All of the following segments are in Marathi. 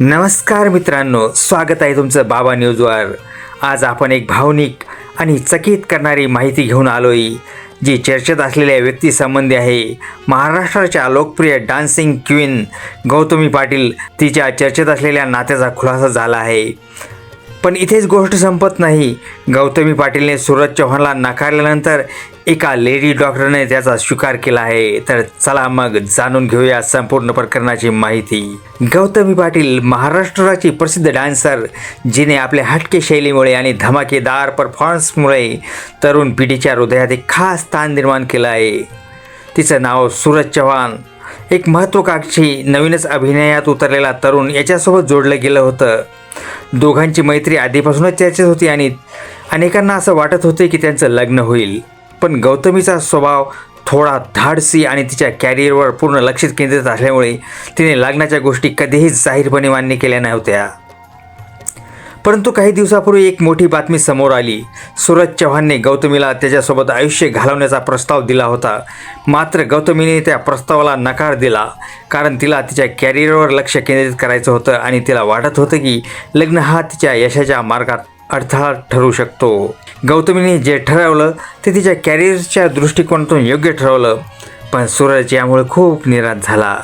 नमस्कार मित्रांनो स्वागत आहे तुमचं बाबा न्यूजवर. आज आपण एक भावनिक आणि चकित करणारी माहिती घेऊन आलोय जी चर्चेत असलेल्या व्यक्तीसंबंधी आहे. महाराष्ट्राच्या लोकप्रिय डान्सिंग क्वीन गौतमी पाटील तिच्या चर्चेत असलेल्या नात्याचा खुलासा झाला आहे. पण इथेच गोष्ट संपत नाही. गौतमी पाटीलने सूरज चव्हाणला नाकारल्यानंतर एका लेडी डॉक्टरने त्याचा स्वीकार केला आहे. तर चला मग जाणून घेऊया संपूर्ण प्रकरणाची माहिती. गौतमी पाटील महाराष्ट्राची प्रसिद्ध डान्सर जिने आपल्या हटके शैलीमुळे आणि धमाकेदार परफॉर्मन्समुळे तरुण पिढीच्या हृदयात एक खास स्थान निर्माण केलं आहे. तिचं नाव सूरज चव्हाण एक महत्त्वाकांक्षी नवीनच अभिनयात उतरलेला तरुण याच्यासोबत जोडलं गेलं होतं. दोघांची मैत्री आधीपासूनच चर्चेत होती आणि अनेकांना असं वाटत होते की त्यांचं लग्न होईल. पण गौतमीचा स्वभाव थोडा धाडसी आणि तिच्या कॅरियरवर पूर्ण लक्ष केंद्रित असल्यामुळे तिने लग्नाच्या गोष्टी कधीही जाहीरपणे मान्य केल्या नव्हत्या. परंतु काही दिवसापूर्वी एक मोठी बातमी समोर आली. सूरज चव्हाणने गौतमीला त्याच्यासोबत आयुष्य घालवण्याचा प्रस्ताव दिला होता. मात्र गौतमीने त्या प्रस्तावाला नकार दिला. कारण तिला तिच्या कॅरियरवर लक्ष केंद्रित करायचं होतं आणि तिला वाटत होतं की लग्न हा तिच्या यशाच्या मार्गात अडथळा ठरू शकतो. गौतमीने जे ठरवलं ते तिच्या कॅरियरच्या दृष्टिकोनातून योग्य ठरवलं. पण सूरज यामुळे खूप निराश झाला.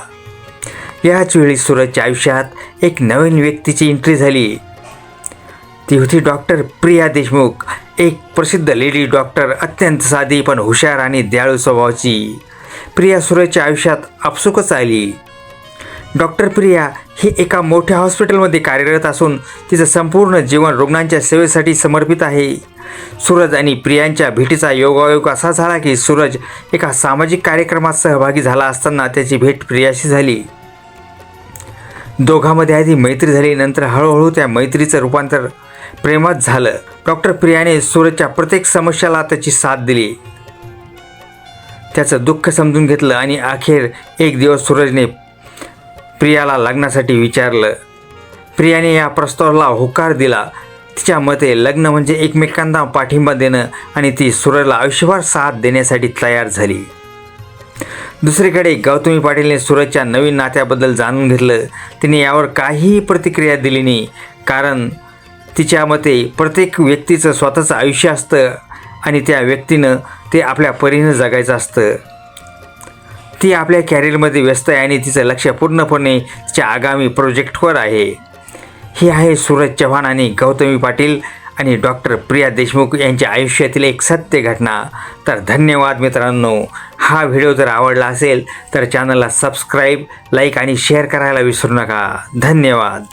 याच वेळी सूरजच्या आयुष्यात एक नवीन व्यक्तीची एंट्री झाली. ती होती डॉक्टर प्रिया देशमुख. एक प्रसिद्ध लेडी डॉक्टर अत्यंत साधी पण हुशार आणि दयाळू स्वभावाची. प्रिया सूरजच्या आयुष्यात आपसुकच आली डॉक्टर प्रिया ही एका मोठ्या हॉस्पिटलमध्ये कार्यरत असून तिचं संपूर्ण जीवन रुग्णांच्या सेवेसाठी समर्पित आहे. सूरज आणि प्रियांच्या भेटीचा योगायोग असा झाला की सूरज एका सामाजिक कार्यक्रमात सहभागी झाला असताना त्याची भेट प्रियाशी झाली. दोघांमध्ये आधी मैत्री झाली नंतर हळूहळू त्या मैत्रीचं रूपांतर प्रेमात झालं. डॉक्टर प्रियाने सूरजच्या प्रत्येक समस्याला त्याची साथ दिली. त्याचं दुःख समजून घेतलं आणि अखेर एक दिवस सूरजने प्रियाला लग्नासाठी विचारलं. प्रियाने या प्रस्तावाला होकार दिला. तिच्या मते लग्न म्हणजे एकमेकांना पाठिंबा देणं आणि ती सूरजला आयुष्यभर साथ देण्यासाठी तयार झाली. दुसरीकडे गौतमी पाटीलने सूरजच्या नवीन नात्याबद्दल जाणून घेतलं. तिने यावर काहीही प्रतिक्रिया दिली नाही. कारण तिच्या मते प्रत्येक व्यक्तीचं स्वतःचं आयुष्य असतं आणि त्या व्यक्तीनं ते आपल्या परीनं जगायचं असतं. ती आपल्या कॅरियरमध्ये व्यस्त आहे आणि तिचं लक्ष पूर्णपणे तिच्या आगामी प्रोजेक्टवर आहे. हे आहे सूरज चव्हाण आणि गौतमी पाटील आणि डॉक्टर प्रिया देशमुख यांच्या आयुष्यातील एक सत्य घटना. तर धन्यवाद मित्रांनो. हा व्हिडिओ जर आवडला असेल तर चॅनलला सबस्क्राईब लाईक आणि शेअर करायला विसरू नका. धन्यवाद.